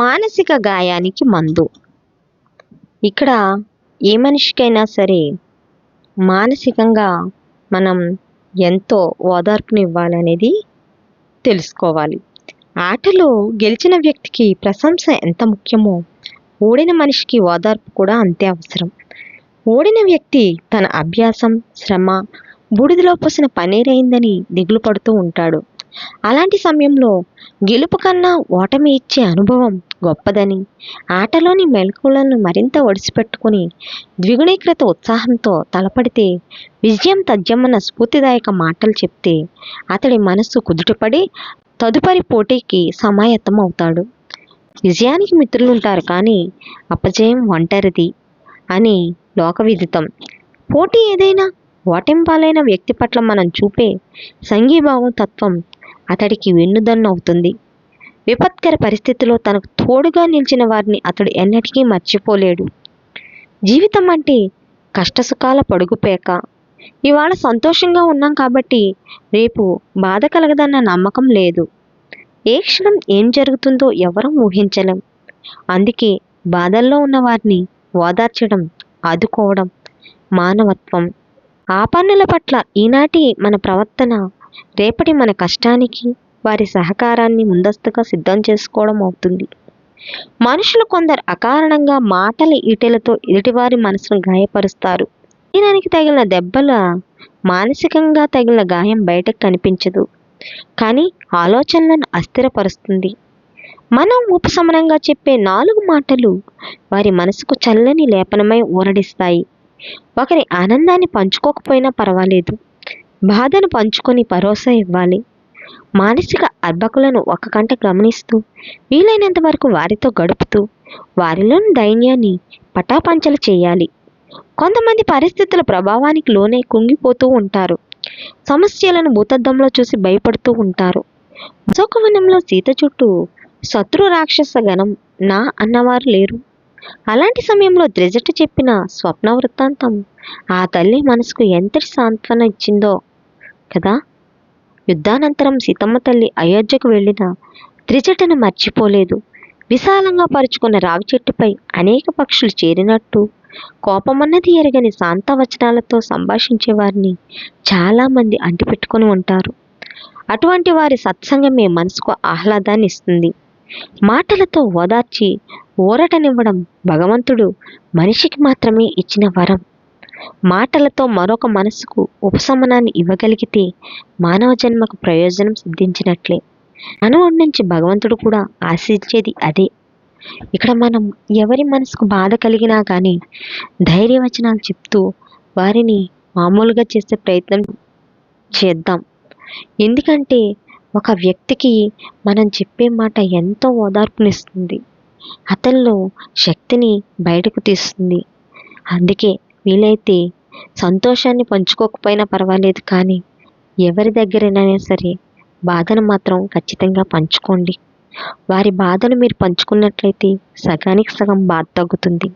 మానసిక గాయానికి మందు. ఇక్కడ ఏ మనిషికైనా సరే మానసికంగా మనం ఎంతో ఓదార్పునివ్వాలనేది తెలుసుకోవాలి. ఆటలో గెలిచిన వ్యక్తికి ప్రశంస ఎంత ముఖ్యమో ఓడిన మనిషికి ఓదార్పు కూడా అంతే అవసరం. ఓడిన వ్యక్తి తన అభ్యాసం శ్రమ బూడిదలో పోసిన పనేరైందని దిగులు పడుతూ ఉంటాడు. అలాంటి సమయంలో గెలుపు కన్నా ఓటమి ఇచ్చే అనుభవం గొప్పదని ఆటలోని మెలకువలను మరింత ఒడిసిపెట్టుకుని ద్విగుణీకృత ఉత్సాహంతో తలపడితే విజయం తథ్యమన్న స్ఫూర్తిదాయక మాటలు చెప్తే అతడి మనస్సు కుదుటపడి తదుపరి పోటీకి సమాయత్తం అవుతాడు. విజయానికి మిత్రులుంటారు కానీ అపజయం ఒంటరిది అని లోకవిదితం. పోటీ ఏదైనా ఓటమి పాలైన వ్యక్తి పట్ల మనం చూపే సంఘీభావం తత్వం అతడికి వెన్నుదన్ను అవుతుంది. విపత్కర పరిస్థితిలో తనకు తోడుగా నిలిచిన వారిని అతడు ఎన్నటికీ మర్చిపోలేడు. జీవితం అంటే కష్టసుఖాల పడుగుపేక. ఇవాళ సంతోషంగా ఉన్నాం కాబట్టి రేపు బాధ కలగదన్న నమ్మకం లేదు. ఏ క్షణం ఏం జరుగుతుందో ఎవరం ఊహించలేం. అందుకే బాధల్లో ఉన్న వారిని ఓదార్చడం ఆదుకోవడం మానవత్వం. ఆపన్నుల పట్ల ఈనాటి మన ప్రవర్తన రేపటి మన కష్టానికి వారి సహకారాన్ని ముందస్తుగా సిద్ధం చేసుకోవడం అవుతుంది. మనుషులు కొందరు అకారణంగా మాటల ఈటెలతో ఎదుటివారి మనసును గాయపరుస్తారు. శరీరానికి తగిలిన దెబ్బల మానసికంగా తగిలిన గాయం బయటకు కనిపించదు. కానీ ఆలోచనలను అస్థిరపరుస్తుంది. మనం ఉపశమనంగా చెప్పే నాలుగు మాటలు వారి మనసుకు చల్లని లేపనమై ఊరడిస్తాయి. ఒకరి ఆనందాన్ని పంచుకోకపోయినా పర్వాలేదు. బాధను పంచుకొని భరోసా ఇవ్వాలి. మానసిక అర్భకులను ఒక కంట గమనిస్తూ వీలైనంత వరకు వారితో గడుపుతూ వారిలోని దైన్యాన్ని పటాపంచలు చేయాలి. కొంతమంది పరిస్థితుల ప్రభావానికి లోనే కుంగిపోతూ ఉంటారు. సమస్యలను భూతద్దంలో చూసి భయపడుతూ ఉంటారు. అశోకవనంలో సీత చుట్టూ శత్రు రాక్షస గణం నా అన్నవారు లేరు. అలాంటి సమయంలో ద్రిజట చెప్పిన స్వప్న వృత్తాంతం ఆ తల్లి మనసుకు ఎంతటి సాంత్వన ఇచ్చిందో కదా? యుద్ధానంతరం సీతమ్మ తల్లి అయోధ్యకు వెళ్ళిన త్రిజటను మర్చిపోలేదు. విశాలంగా పరుచుకున్న రావి చెట్టుపై అనేక పక్షులు చేరినట్టు కోపమన్నది ఎరగని శాంతవచనాలతో సంభాషించే వారిని చాలామంది అంటిపెట్టుకొని ఉంటారు. అటువంటి వారి సత్సంగమే మనసుకు ఆహ్లాదాన్ని ఇస్తుంది. మాటలతో ఓదార్చి ఊరటనివ్వడం భగవంతుడు మనిషికి మాత్రమే ఇచ్చిన వరం. మాటలతో మరొక మనసుకు ఉపశమనాన్ని ఇవ్వగలిగితే మానవ జన్మకు ప్రయోజనం సిద్ధించినట్లే. మానవుడి నుంచి భగవంతుడు కూడా ఆశించేది అదే. ఇక్కడ మనం ఎవరి మనసుకు బాధ కలిగినా కానీ ధైర్యవచనాలు చెప్తూ వారిని మామూలుగా చేసే ప్రయత్నం చేద్దాం. ఎందుకంటే ఒక వ్యక్తికి మనం చెప్పే మాట ఎంతో ఓదార్పునిస్తుంది. అతనిలో శక్తిని బయటకు తీస్తుంది. అందుకే వీలైతే సంతోషాన్ని పంచుకోకపోయినా పర్వాలేదు కానీ ఎవరి దగ్గరైనా సరే బాధను మాత్రం ఖచ్చితంగా పంచుకోండి. వారి బాధను మీరు పంచుకున్నట్లయితే సగానికి సగం బాధ తగ్గుతుంది.